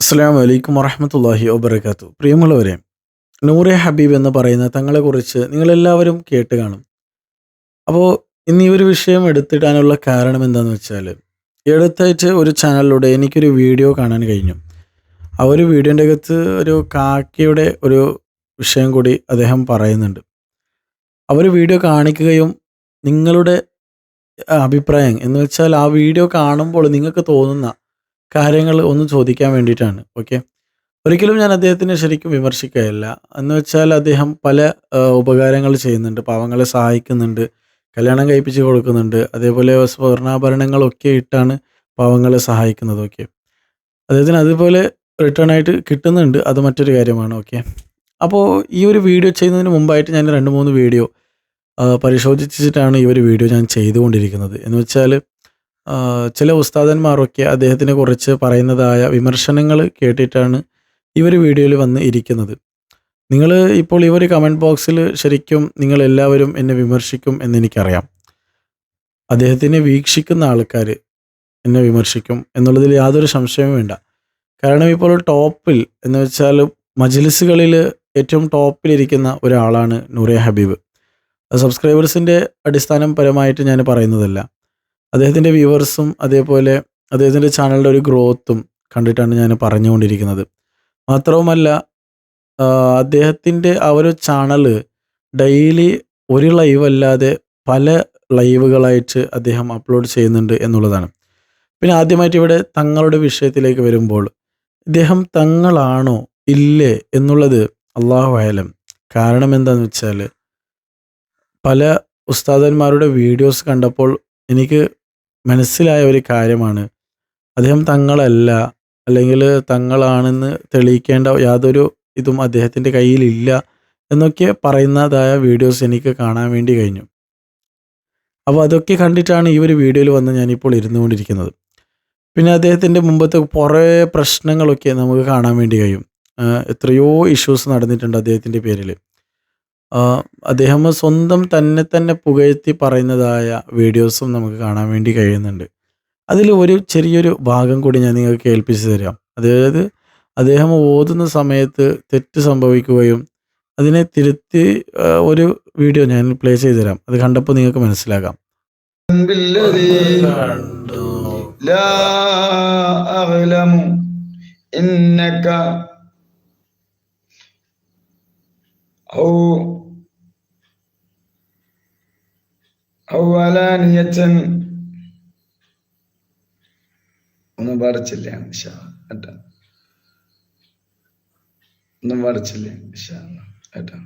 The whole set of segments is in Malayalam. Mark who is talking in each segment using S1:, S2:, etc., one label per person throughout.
S1: അസ്സാം വലൈക്കും വറഹമത്തല്ലാഹി വബർക്കാത്തു പ്രിയമുള്ളവരെ നൂറെ ഹബീബ് എന്ന് പറയുന്ന തങ്ങളെക്കുറിച്ച് നിങ്ങളെല്ലാവരും കേട്ട് കാണും. അപ്പോൾ ഇന്ന് ഈ ഒരു വിഷയം എടുത്തിടാനുള്ള കാരണം എന്താണെന്ന് വെച്ചാൽ എടുത്തായിട്ട് ഒരു ചാനലിലൂടെ എനിക്കൊരു വീഡിയോ കാണാൻ കഴിഞ്ഞു. ആ ഒരു വീഡിയോന്റെ അകത്ത് ഒരു കാക്കയുടെ ഒരു വിഷയം കൂടി അദ്ദേഹം പറയുന്നുണ്ട്. അവർ വീഡിയോ കാണിക്കുകയും നിങ്ങളുടെ അഭിപ്രായം എന്ന് വെച്ചാൽ ആ വീഡിയോ കാണുമ്പോൾ നിങ്ങൾക്ക് തോന്നുന്ന കാര്യങ്ങൾ ഒന്ന് ചോദിക്കാൻ വേണ്ടിയിട്ടാണ് ഓക്കെ ഒരിക്കലും ഞാൻ അദ്ദേഹത്തിനെ ശരിക്കും വിമർശിക്കുകയല്ല. എന്ന് വെച്ചാൽ അദ്ദേഹം പല ഉപകാരങ്ങൾ ചെയ്യുന്നുണ്ട്. പാവങ്ങളെ സഹായിക്കുന്നുണ്ട്. കല്യാണം കഴിപ്പിച്ച് കൊടുക്കുന്നുണ്ട്. അതേപോലെ സ്വർണാഭരണങ്ങളൊക്കെ ഇട്ടാണ് പാവങ്ങളെ സഹായിക്കുന്നത് ഓക്കെ അദ്ദേഹത്തിന് അതുപോലെ റിട്ടേൺ ആയിട്ട് കിട്ടുന്നുണ്ട്. അത് മറ്റൊരു കാര്യമാണ് ഓക്കെ അപ്പോൾ ഈ ഒരു വീഡിയോ ചെയ്യുന്നതിന് മുമ്പായിട്ട് ഞാൻ രണ്ട് മൂന്ന് വീഡിയോ പരിശോധിച്ചിട്ടാണ് ഈ ഒരു വീഡിയോ ഞാൻ ചെയ്തുകൊണ്ടിരിക്കുന്നത്. എന്ന് വെച്ചാൽ ചില ഉസ്താദന്മാരൊക്കെ അദ്ദേഹത്തിനെ കുറിച്ച് പറയുന്നതായ വിമർശനങ്ങൾ കേട്ടിട്ടാണ് ഇവർ വീഡിയോയിൽ വന്ന് ഇരിക്കുന്നത്. നിങ്ങൾ ഇപ്പോൾ ഒരു കമന്റ് ബോക്സിൽ ശരിക്കും നിങ്ങൾ എല്ലാവരും എന്നെ വിമർശിക്കും എന്നെനിക്കറിയാം. അദ്ദേഹത്തിനെ വീക്ഷിക്കുന്ന ആൾക്കാർ എന്നെ വിമർശിക്കും എന്നുള്ളതിൽ യാതൊരു സംശയവും വേണ്ട. കാരണം ഇപ്പോൾ ടോപ്പിൽ എന്ന് വെച്ചാൽ മജ്ലിസുകളിൽ ഏറ്റവും ടോപ്പിലിരിക്കുന്ന ഒരാളാണ് നൂറെ ഹബീബ്. സബ്സ്ക്രൈബേഴ്സിന്റെ അടിസ്ഥാനം പരമായിട്ട് ഞാൻ പറയുന്നതല്ല. അദ്ദേഹത്തിന്റെ വ്യൂവേഴ്സും അതേപോലെ അദ്ദേഹത്തിന്റെ ചാനലിന്റെ ഒരു ഗ്രോത്തും കണ്ടിട്ടാണ് ഞാൻ പറഞ്ഞുകൊണ്ടിരിക്കുന്നത്. മാത്രവുമല്ല അദ്ദേഹത്തിന്റെ ആ ഒരു ചാനൽ ഡെയിലി ഒരു ലൈവ് അല്ലാതെ പല ലൈവുകളായിട്ട് അദ്ദേഹം അപ്ലോഡ് ചെയ്യുന്നുണ്ട് എന്നുള്ളതാണ്. പിന്നെ ആദ്യമായിട്ട് ഇവിടെ തങ്ങളുടെ വിഷയത്തിലേക്ക് വരുമ്പോൾ ഇദ്ദേഹം തങ്ങളാണോ ഇല്ലേ എന്നുള്ളത് അള്ളാഹു ആയാലും കാരണം എന്താണെന്ന് വെച്ചാൽ പല ഉസ്താദന്മാരുടെ വീഡിയോസ് കണ്ടപ്പോൾ എനിക്ക് മനസ്സിലായ ഒരു കാര്യമാണ്. അദ്ദേഹം തങ്ങളല്ല അല്ലെങ്കിൽ തങ്ങളാണെന്ന് തെളിയിക്കേണ്ട യാതൊരു ഇതും അദ്ദേഹത്തിന്റെ കയ്യിലില്ല എന്നൊക്കെ പറയുന്നതായ വീഡിയോസ് എനിക്ക് കാണാൻ വേണ്ടി കഴിഞ്ഞു. അപ്പോൾ അതൊക്കെ കണ്ടിട്ടാണ് ഈ ഒരു വീഡിയോയിൽ വന്ന് ഞാനിപ്പോൾ ഇരുന്നുകൊണ്ടിരിക്കുന്നത്. പിന്നെ അദ്ദേഹത്തിന്റെ മുമ്പത്തെ കുറേ പ്രശ്നങ്ങളൊക്കെ നമുക്ക് കാണാൻ വേണ്ടി കഴിയും. എത്രയോ ഇഷ്യൂസ് നടന്നിട്ടുണ്ട് അദ്ദേഹത്തിന്റെ പേരിൽ. അദ്ദേഹം സ്വന്തം തന്നെ തന്നെ പുകഴ്ത്തി പറയുന്നതായ വീഡിയോസും നമുക്ക് കാണാൻ വേണ്ടി കഴിയുന്നുണ്ട് അതിൽ ഒരു ചെറിയൊരു ഭാഗം കൂടി ഞാൻ നിങ്ങൾക്ക് കേൾപ്പിച്ച് തരാം അതായത് അദ്ദേഹം ഓതുന്ന സമയത്ത് തെറ്റ് സംഭവിക്കുകയും അതിനെ തിരുത്തി ഒരു വീഡിയോ ഞാൻ പ്ലേ ചെയ്ത് തരാം അത് കണ്ടപ്പോൾ നിങ്ങൾക്ക് മനസ്സിലാകാം
S2: أو أو ഔവലാനിയച്ചൻ ഒന്നും പഠിച്ചില്ല ഏട്ടാ ഒന്നും പഠിച്ചില്ല ഏട്ടാ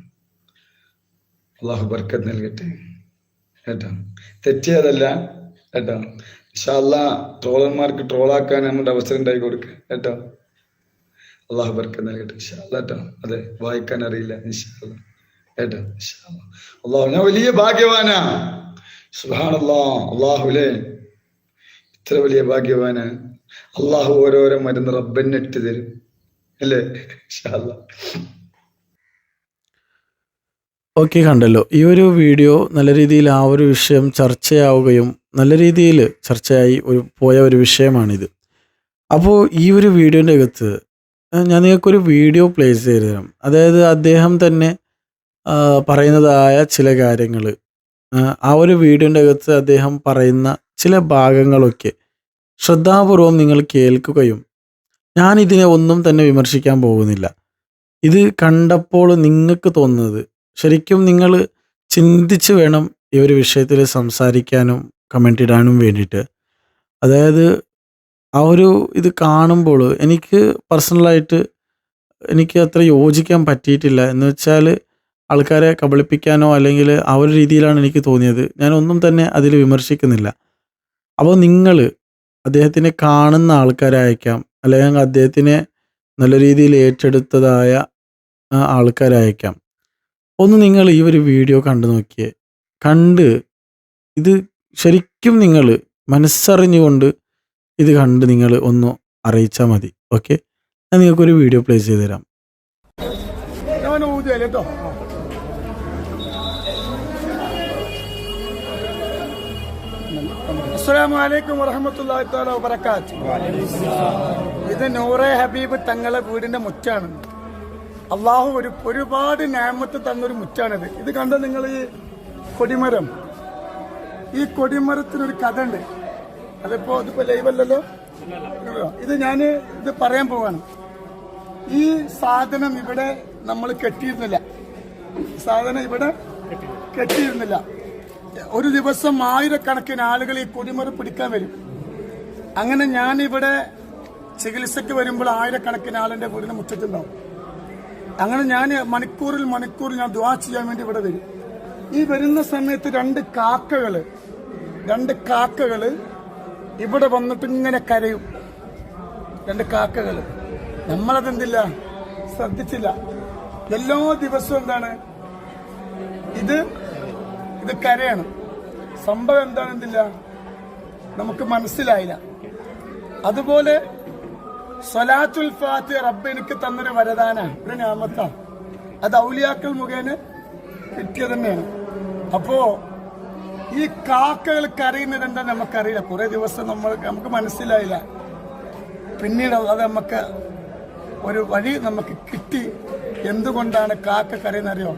S2: അള്ളാഹു ബർക്കത്ത് നൽകട്ടെ ഏട്ടാ തെറ്റിയതല്ല ഏട്ടാ ഇഷാല്ല ട്രോളന്മാർക്ക് ട്രോളാക്കാൻ നമ്മുടെ അവസരം ഉണ്ടായി കൊടുക്കുക കേട്ടോ. അള്ളാഹു ബർക്കത്ത് നൽകട്ടെ ഇഷാല്ല കേട്ടോ. അതെ വായിക്കാൻ അറിയില്ല ഇഷാല്ല കേട്ടോ ഇഷാല്ല അള്ളാഹു ഞാൻ വലിയ ഭാഗ്യവാനാ. സുഹാണല്ലാ അള്ളാഹുലേ ഇത്ര വലിയ ഭാഗ്യവാന്. അള്ളാഹു ഓരോരോ മരുന്ന് റബ്ബന്നിട്ട് തരും. അല്ലേ?
S1: ഓക്കെ കണ്ടല്ലോ. ഈ ഒരു വീഡിയോ നല്ല രീതിയിൽ ആ ഒരു വിഷയം ചർച്ചയാവുകയും നല്ല രീതിയിൽ ചർച്ചയായി ഒരു പോയ ഒരു വിഷയമാണിത്. അപ്പോൾ ഈ ഒരു വീഡിയോന്റെ അകത്ത് ഞാൻ നിങ്ങൾക്കൊരു വീഡിയോ പ്ലേസ് ചെയ്ത് തരാം. അതായത് അദ്ദേഹം തന്നെ പറയുന്നതായ ചില കാര്യങ്ങൾ ആ ഒരു വീഡിയോന്റെ അകത്ത് അദ്ദേഹം പറയുന്ന ചില ഭാഗങ്ങളൊക്കെ ശ്രദ്ധാപൂർവം നിങ്ങൾ കേൾക്കുകയും ഞാൻ ഇതിനെ ഒന്നും തന്നെ വിമർശിക്കാൻ പോകുന്നില്ല. ഇത് കണ്ടപ്പോൾ നിങ്ങൾക്ക് തോന്നുന്നത് ശരിക്കും നിങ്ങൾ ചിന്തിച്ച് വേണം ഈ ഒരു വിഷയത്തിൽ സംസാരിക്കാനും കമന്റ് ഇടാനും വേണ്ടിയിട്ട്. അതായത് ആ ഒരു ഇത് കാണുമ്പോൾ എനിക്ക് പേഴ്സണലായിട്ട് എനിക്ക് അത്ര യോജിക്കാൻ പറ്റിയിട്ടില്ല. എന്ന് വെച്ചാൽ ആൾക്കാരെ കബളിപ്പിക്കാനോ അല്ലെങ്കിൽ ആ ഒരു രീതിയിലാണ് എനിക്ക് തോന്നിയത്. ഞാൻ ഒന്നും തന്നെ അതിൽ വിമർശിക്കുന്നില്ല. അപ്പോൾ നിങ്ങൾ അദ്ദേഹത്തിനെ കാണുന്ന ആൾക്കാരായേക്കാം അല്ലെങ്കിൽ അദ്ദേഹത്തിനെ നല്ല രീതിയിൽ ഏറ്റെടുത്തതായ ആൾക്കാരായേക്കാം ഒന്ന് നിങ്ങൾ ഈ ഒരു വീഡിയോ കണ്ടു നോക്കിയേ. കണ്ട് ഇത് ശരിക്കും നിങ്ങൾ മനസ്സറിഞ്ഞുകൊണ്ട് ഇത് കണ്ട് നിങ്ങൾ ഒന്ന് അറിയിച്ചാൽ മതി. ഓക്കെ? ഞാൻ നിങ്ങൾക്കൊരു വീഡിയോ പ്ലേ ചെയ്ത് തരാം.
S3: അസ്സലാമു അലൈക്കും വറഹമത്തുള്ളാഹി തആല വബറകാത്ത് ഇത് നൂറെ ഹബീബ് തങ്ങളെ വീടിന്റെ മുറ്റാണ്. അള്ളാഹു ഒരു ഒരുപാട് ഞാമത്ത് തന്നൊരു മുറ്റാണിത്. ഇത് കണ്ട നിങ്ങൾ ഈ കൊടിമരം? ഈ കൊടിമരത്തിനൊരു കഥ ഉണ്ട് അതിപ്പോ ഇതിപ്പോ ലൈവല്ലല്ലോ ഇത് ഞാൻ ഇത് പറയാൻ പോവാണ്. ഈ സാധനം ഇവിടെ നമ്മൾ കെട്ടിയിരുന്നില്ല. സാധനം ഇവിടെ കെട്ടിയിരുന്നില്ല. ഒരു ദിവസം ആയിരക്കണക്കിന് ആളുകൾ ഈ കുടിമുറി പിടിക്കാൻ വരും. അങ്ങനെ ഞാൻ ഇവിടെ ചികിത്സയ്ക്ക് വരുമ്പോൾ ആയിരക്കണക്കിന് ആളിന്റെ വീടിന് മുറ്റത്തുണ്ടാവും. അങ്ങനെ ഞാൻ മണിക്കൂറിൽ മണിക്കൂർ ഞാൻ ദ്വാ ചെയ്യാൻ വേണ്ടി ഇവിടെ വരും. ഈ വരുന്ന സമയത്ത് രണ്ട് കാക്കകൾ രണ്ട് കാക്കകൾ ഇവിടെ വന്നിട്ട് ഇങ്ങനെ കരയും. രണ്ട് കാക്കകൾ. നമ്മളതെന്തില്ല? ശ്രദ്ധിച്ചില്ല. എല്ലാ ദിവസവും എന്താണ്? ഇത് ഇത് കരയാണ്. സംഭവം എന്താണെന്നില്ല നമുക്ക് മനസ്സിലായില്ല. അതുപോലെ സൊലാത്തുൽ ഫാത്തി റബ്ബ് എനിക്ക് തന്നൊരു വരദാനാണ്. ഒരു ഞാമത്ത. അത് ഔലിയാക്കൾ മുഖേന കിട്ടിയത് തന്നെയാണ്. അപ്പോ ഈ കാക്കകൾ കരയുന്നത് എന്താ നമുക്കറിയില്ല. കുറെ ദിവസം നമ്മൾ നമുക്ക് മനസ്സിലായില്ല. പിന്നീട് അത് നമുക്ക് ഒരു വഴി നമുക്ക് കിട്ടി. എന്തുകൊണ്ടാണ് കാക്ക കരയെന്നറിയോ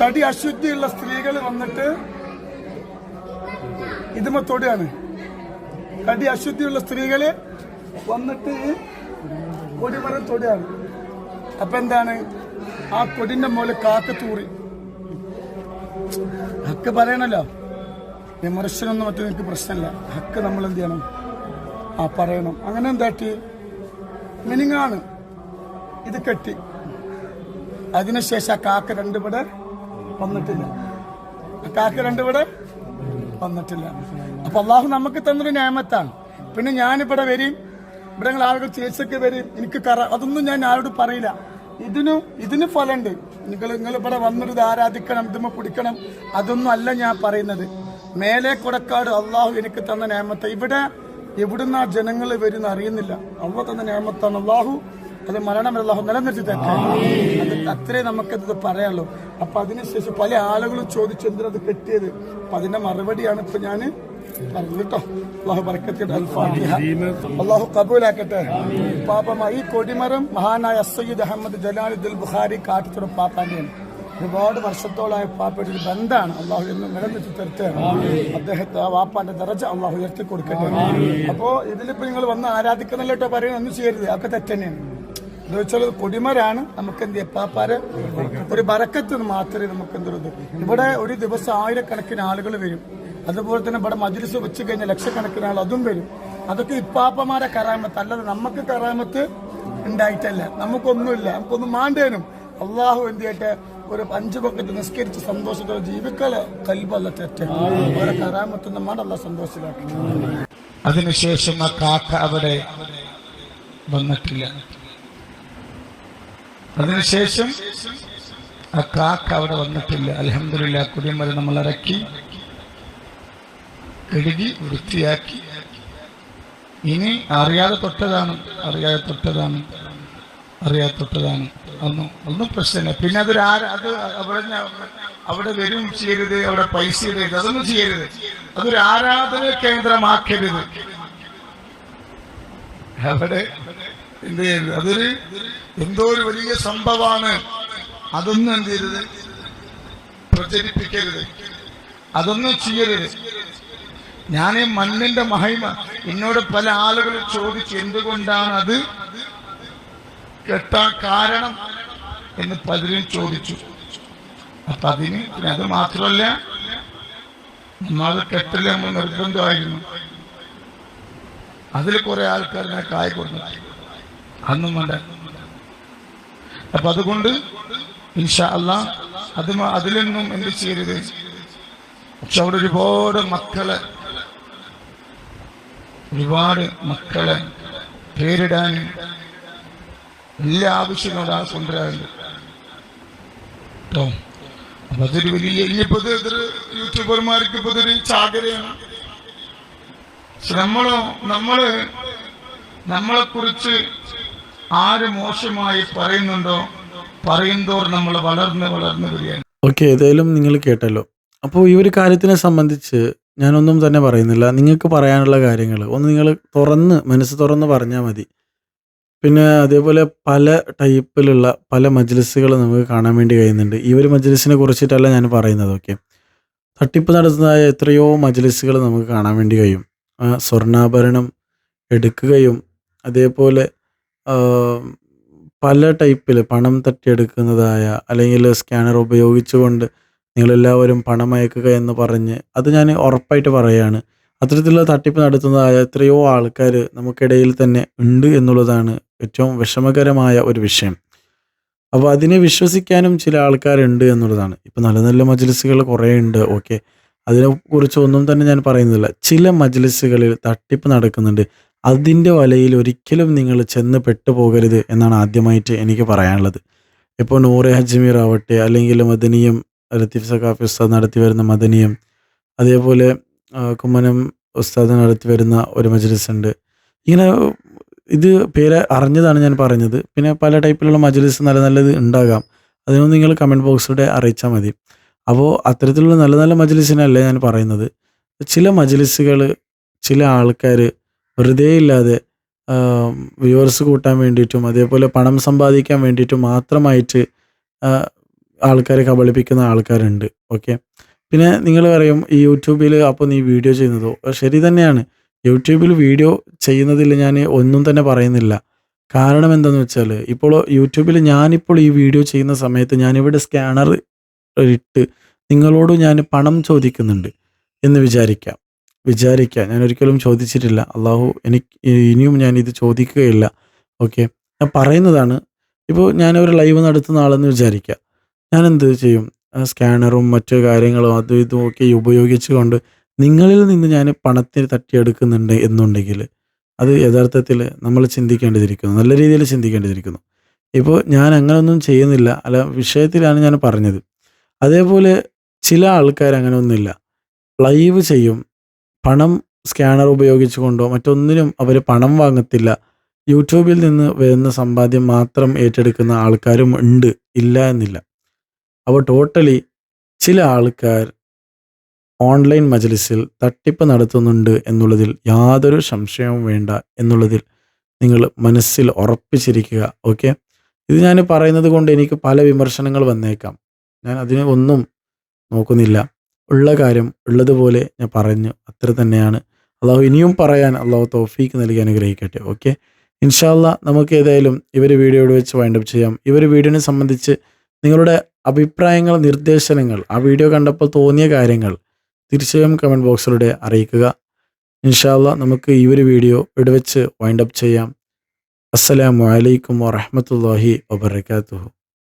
S3: തടി അശുദ്ധിയുള്ള സ്ത്രീകൾ വന്നിട്ട് ഇതുമ തൊടുകയാണ് തടി അശുദ്ധിയുള്ള സ്ത്രീകൾ വന്നിട്ട് കൊടിമരം തൊടിയാണ് അപ്പൊ എന്താണ്? ആ കൊടിന്റെ മുകളിൽ കാക്ക തൂറി. ഹക്ക് പറയണല്ലോ. വിമർശനമൊന്നും മറ്റും എനിക്ക് പ്രശ്നമില്ല. ഹക്ക് നമ്മൾ എന്ത് ചെയ്യണം? ആ പറയണം. അങ്ങനെ എന്താട്ടി മിനിങ്ങാണ്. ഇത് കെട്ടി. അതിനുശേഷം ആ കാക്ക രണ്ടുപടെ വന്നിട്ടില്ല. കാക്ക രണ്ടിവിടെ വന്നിട്ടില്ല. അപ്പൊ അള്ളാഹു നമുക്ക് തന്നൊരു ന്യായമത്താണ് പിന്നെ ഞാനിവിടെ വരും. ഇവിടെ ആളുകൾ ചികിത്സക്ക് വരും. എനിക്ക് കറ അതൊന്നും ഞാൻ ആരോട് പറയില്ല. ഇതിനു ഇതിന് ഫലമുണ്ട്. നിങ്ങൾ നിങ്ങൾ ഇവിടെ വന്നിട്ട് ആരാധിക്കണം ഇതുമ്മ പിടിക്കണം അതൊന്നും അല്ല ഞാൻ പറയുന്നത്. മേലെ കൊടക്കാട് അള്ളാഹു എനിക്ക് തന്ന ന്യായമത്തെ ഇവിടെ എവിടുന്ന ജനങ്ങൾ വരുന്ന അറിയുന്നില്ല. അള്ളാഹു തന്ന ന്യായമത്താണ് അള്ളാഹു അത് മരണം അള്ളാഹു നിലനിർത്തി തന്നെ അത് അത്രേ നമുക്കത് പറയാനുള്ളൂ. അപ്പൊ അതിനുശേഷം പല ആളുകളും ചോദിച്ചു എന്തിനാ അത് കെട്ടിയത്? അപ്പൊ അതിന്റെ മറുപടിയാണ് ഇപ്പൊ ഞാൻ പറഞ്ഞു കേട്ടോ. അള്ളാഹു പറക്കത്തിട്ട് അള്ളാഹു കബൂലാക്കട്ടെ. പാപമ ഈ കൊടിമരം മഹാനായ സയ്യിദ് അഹമ്മദ് ജലാലുദ്ദീൻ ബുഖാരി കാട്ടിത്തുറ പാപ്പാന്റെയാണ്. ഒരുപാട് വർഷത്തോളായ പാപ്പയുടെ ഒരു ബന്ധാണ് അള്ളാഹു എന്ന് നിലനിർത്തി തരട്ടെ അദ്ദേഹത്തെ ആ വാപ്പാന്റെ ദറജ അള്ളാഹു ഉയർത്തി കൊടുക്കട്ടെ അപ്പോ ഇതിലിപ്പോ നിങ്ങൾ വന്ന് ആരാധിക്കുന്നില്ല കേട്ടോ പറയുന്നത് ഒന്നും ചെയ്യരുത്. അതൊക്കെ തെറ്റന്നെയാണ്. എന്ന് കൊടിമരാണ്. നമുക്ക് എന്ത് ചെയ്യാം? പാപ്പാര് ഒരു ബറക്കത്ത് മാത്രമേ നമുക്ക് എന്തൊരു ഇവിടെ ഒരു ദിവസം ആയിരക്കണക്കിന് ആളുകൾ വരും. അതുപോലെ തന്നെ ഇവിടെ മജിലിസ് വെച്ച് കഴിഞ്ഞാൽ ലക്ഷക്കണക്കിന് ആൾ അതും വരും. അതൊക്കെ ഇപ്പാപ്പമാരെ കറാമത്ത് അല്ലാതെ നമുക്ക് കരാമത്ത് ഉണ്ടായിട്ടല്ല. നമുക്കൊന്നുമില്ല. നമുക്കൊന്നും മാണ്ടേനും. അള്ളാഹു എന്ത് ചെയ്യട്ടെ? ഒരു അഞ്ചു പക്കത്ത് നിസ്കരിച്ച് സന്തോഷത്തോടെ ജീവിക്കൽ. കൽബല്ല തെറ്റ്. ഓരോ കറാമത്തൊന്നും അല്ല സന്തോഷത്തിലാക്കി.
S4: അതിനുശേഷം ആ കാക്ക അവിടെ വന്നിട്ടില്ല. അതിനുശേഷം ആ കാക്ക അവിടെ വന്നിട്ടില്ല. അലഹമില്ല കുടിമല നമ്മൾ ഇറക്കി കഴുകി വൃത്തിയാക്കി. ഇനി അറിയാതെ തൊട്ടതാണ് അറിയാതെ തൊട്ടതാണ് അറിയാതെ തൊട്ടതാണ്. ഒന്നും ഒന്നും പ്രശ്നമില്ല. പിന്നെ അതൊരു ആര അത് അവിടെ അവിടെ വരും ചെയ്യരുത് അവിടെ പൈസ ഇടരുത് അതൊന്നും ചെയ്യരുത്. അതൊരു ആരാധന കേന്ദ്രമാക്കരുത്. അവിടെ എന്ത് ചെയ്യരുത്? അതൊരു എന്തോ ഒരു വലിയ സംഭവമാണ്. അതൊന്നും എന്ത് ചെയ്യരുത്? പ്രചരിപ്പിക്കരുത്. അതൊന്നും ചെയ്യരുത്. ഞാൻ മണ്ണിന്റെ മഹിമ എന്നോട് പല ആളുകൾ ചോദിച്ചു എന്തുകൊണ്ടാണ് അത് കെട്ടാൻ കാരണം? എന്ന് പലരും ചോദിച്ചു. അപ്പൊ അതിന് അത് മാത്രമല്ല നമ്മൾ കെട്ടില്ല നമ്മൾ നിർബന്ധമായിരുന്നു. അതിൽ കുറെ ആൾക്കാർ ഞാൻ കായ് കൊടുത്തു. അന്നും വേണ്ട അപ്പൊ അതുകൊണ്ട് ഇൻഷാ അല്ല അത് അതിലൊന്നും എന്ത് ചെയ്യരുത്. പക്ഷെ അവിടെ ഒരുപാട് മക്കളെ ഒരുപാട് മക്കളെ പേരിടാൻ എല്ലാ ആവശ്യങ്ങളും ആ കൊണ്ടുവരാറുണ്ട് അപ്പൊ അതൊരു വലിയ ഇനിയിപ്പോ ഇത് ഇതൊരു യൂട്യൂബർമാർക്ക് ഇപ്പൊ ഇതൊരു ചാകരയാണ്. നമ്മളോ നമ്മൾ നമ്മളെ കുറിച്ച് ആര് മോശമായി പറയുന്നുണ്ടോ പറയുന്തോർ നമ്മൾ വളർന്ന് വളർന്ന് വരികയാണ്
S1: ഓക്കെ ഏതായാലും നിങ്ങൾ കേട്ടല്ലോ അപ്പോൾ ഈ ഒരു കാര്യത്തിനെ സംബന്ധിച്ച് ഞാനൊന്നും തന്നെ പറയുന്നില്ല. നിങ്ങൾക്ക് പറയാനുള്ള കാര്യങ്ങൾ ഒന്ന് നിങ്ങൾ തുറന്ന് മനസ്സ് തുറന്ന് പറഞ്ഞാൽ മതി. പിന്നെ അതേപോലെ പല ടൈപ്പിലുള്ള പല മജ്‌ലിസുകൾ നമുക്ക് കാണാൻ വേണ്ടി കഴിയുന്നുണ്ട്. ഈ ഒരു മജ്‌ലിസിനെ കുറിച്ചിട്ടല്ല ഞാൻ പറയുന്നത്. ഓക്കെ. തട്ടിപ്പ് നടത്തുന്നതായ എത്രയോ മജ്‌ലിസുകൾ നമുക്ക് കാണാൻ വേണ്ടി കഴിയും. സ്വർണാഭരണം എടുക്കുകയും അതേപോലെ പല ടൈപ്പിൽ പണം തട്ടിയെടുക്കുന്നതായ അല്ലെങ്കിൽ സ്കാനർ ഉപയോഗിച്ചുകൊണ്ട് നിങ്ങളെല്ലാവരും പണം അയക്കുക എന്ന് പറഞ്ഞ് അത് ഞാൻ ഉറപ്പായിട്ട് പറയുകയാണ്. അത്തരത്തിലുള്ള തട്ടിപ്പ് നടത്തുന്നതായ എത്രയോ ആൾക്കാർ നമുക്കിടയിൽ തന്നെ ഉണ്ട് എന്നുള്ളതാണ് ഏറ്റവും വിഷമകരമായ ഒരു വിഷയം. അപ്പോൾ അതിനെ വിശ്വസിക്കാനും ചില ആൾക്കാരുണ്ട് എന്നുള്ളതാണ്. ഇപ്പോൾ നല്ല നല്ല മജ്‌ലിസുകൾ കുറേ ഉണ്ട്. ഓക്കെ. അതിനെക്കുറിച്ച് ഒന്നും തന്നെ ഞാൻ പറയുന്നില്ല. ചില മജ്‌ലിസുകളിൽ തട്ടിപ്പ് നടക്കുന്നുണ്ട്. അതിന്റെ വലയിൽ ഒരിക്കലും നിങ്ങൾ ചെന്ന് പെട്ടുപോകരുത് എന്നാണ് ആദ്യമായിട്ട് എനിക്ക് പറയാനുള്ളത്. ഇപ്പോൾ നൂറെ അജ്മീർ ആവട്ടെ അല്ലെങ്കിൽ മദനിയം ലത്തീഫ് സഖാഫി ഉസ്താദ് നടത്തി വരുന്ന മദനിയം അതേപോലെ കുമ്മനം ഉസ്താദ് നടത്തി വരുന്ന ഒരു മജ്‌ലിസ് ഉണ്ട്. ഇങ്ങനെ ഇത് പേര് അറിഞ്ഞതാണ് ഞാൻ പറഞ്ഞത്. പിന്നെ പല ടൈപ്പിലുള്ള മജ്‌ലിസ് നല്ല നല്ലത് ഉണ്ടാകാം. അതിനൊന്നും നിങ്ങൾ കമന്റ് ബോക്സിലൂടെ അറിയിച്ചാൽ മതി. അപ്പോൾ അത്തരത്തിലുള്ള നല്ല നല്ല മജ്‌ലിസിനല്ല ഞാൻ പറയുന്നത്. ചില മജ്‌ലിസുകൾ ചില ആൾക്കാർ വെറുതെ ഇല്ലാതെ വ്യൂവേഴ്സ് കൂട്ടാൻ വേണ്ടിയിട്ടും അതേപോലെ പണം സമ്പാദിക്കാൻ വേണ്ടിയിട്ടും മാത്രമായിട്ട് ആൾക്കാരെ കബളിപ്പിക്കുന്ന ആൾക്കാരുണ്ട്. ഓക്കെ. പിന്നെ നിങ്ങൾ പറയും ഈ യൂട്യൂബിൽ അപ്പോൾ നീ വീഡിയോ ചെയ്യുന്നതോ ശരി തന്നെയാണ്. യൂട്യൂബിൽ വീഡിയോ ചെയ്യുന്നതിൽ ഞാൻ ഒന്നും തന്നെ പറയുന്നില്ല. കാരണം എന്താണെന്ന് വെച്ചാൽ ഇപ്പോൾ യൂട്യൂബിൽ ഞാനിപ്പോൾ ഈ വീഡിയോ ചെയ്യുന്ന സമയത്ത് ഞാനിവിടെ സ്കാനർ ഇട്ട് നിങ്ങളോട് ഞാൻ പണം ചോദിക്കുന്നുണ്ട് എന്ന് വിചാരിക്കാം. വിചാരിക്കുക. ഞാൻ ഒരിക്കലും ചോദിച്ചിട്ടില്ല. അള്ളാഹു എനിക്ക് ഇനിയും ഞാൻ ഇത് ചോദിക്കുകയില്ല. ഓക്കെ. ഞാൻ പറയുന്നതാണ്. ഇപ്പോൾ ഞാനൊരു ലൈവ് നടത്തുന്ന ആളെന്ന് വിചാരിക്കുക. ഞാൻ എന്ത് ചെയ്യും? സ്കാനറും മറ്റു കാര്യങ്ങളും അതും ഇതും ഒക്കെ ഉപയോഗിച്ചുകൊണ്ട് നിങ്ങളിൽ നിന്ന് ഞാൻ പണത്തിന് തട്ടിയെടുക്കുന്നുണ്ട് എന്നുണ്ടെങ്കിൽ അത് യഥാർത്ഥത്തിൽ നമ്മൾ ചിന്തിക്കേണ്ടതിരിക്കുന്നു. നല്ല രീതിയിൽ ചിന്തിക്കേണ്ടതിരിക്കുന്നു. ഇപ്പോൾ ഞാൻ അങ്ങനെയൊന്നും ചെയ്യുന്നില്ല. അല്ല വിഷയത്തിലാണ് ഞാൻ പറഞ്ഞത്. അതേപോലെ ചില ആൾക്കാർ അങ്ങനെയൊന്നുമില്ല. ലൈവ് ചെയ്യും. പണം സ്കാനർ ഉപയോഗിച്ചുകൊണ്ടോ മറ്റൊന്നിനും അവർ പണം വാങ്ങത്തില്ല. യൂട്യൂബിൽ നിന്ന് വരുന്ന സമ്പാദ്യം മാത്രം ഏറ്റെടുക്കുന്ന ആൾക്കാരും ഉണ്ട്. ഇല്ല എന്നില്ല. അവ ടോട്ടലി ചില ആൾക്കാർ ഓൺലൈൻ മജലിസിൽ തട്ടിപ്പ് നടത്തുന്നുണ്ട് എന്നുള്ളതിൽ യാതൊരു സംശയവും വേണ്ട എന്നുള്ളതിൽ നിങ്ങൾ മനസ്സിൽ ഉറപ്പിച്ചിരിക്കുക. ഓക്കെ. ഇത് ഞാൻ പറയുന്നത് കൊണ്ട് എനിക്ക് പല വിമർശനങ്ങൾ വന്നേക്കാം. ഞാൻ അതിനെ ഒന്നും നോക്കുന്നില്ല. ഉള്ള കാര്യം ഉള്ളതുപോലെ ഞാൻ പറഞ്ഞു. അത്ര തന്നെയാണ്. അള്ളാഹു ഇനിയും പറയാൻ അള്ളാഹു തൗഫീക്ക് നൽകി അനുഗ്രഹിക്കട്ടെ. ഓക്കെ. ഇൻഷാല്ല നമുക്ക് ഏതായാലും ഇവർ വീഡിയോയോട് വെച്ച് വൈൻഡ് അപ്പ് ചെയ്യാം. ഇവർ വീഡിയോനെ സംബന്ധിച്ച് നിങ്ങളുടെ അഭിപ്രായങ്ങൾ, നിർദ്ദേശനങ്ങൾ ആ വീഡിയോ കണ്ടപ്പോൾ തോന്നിയ കാര്യങ്ങൾ തീർച്ചയായും കമന്റ് ബോക്സിലൂടെ അറിയിക്കുക. ഇൻഷാല്ല നമുക്ക് ഈ ഒരു വീഡിയോ ഇവിടെ വെച്ച് വൈൻഡ് അപ്പ് ചെയ്യാം. അസ്സലാമു അലൈക്കും വറഹ്മത്തുള്ളാഹി വബറകാതുഹു.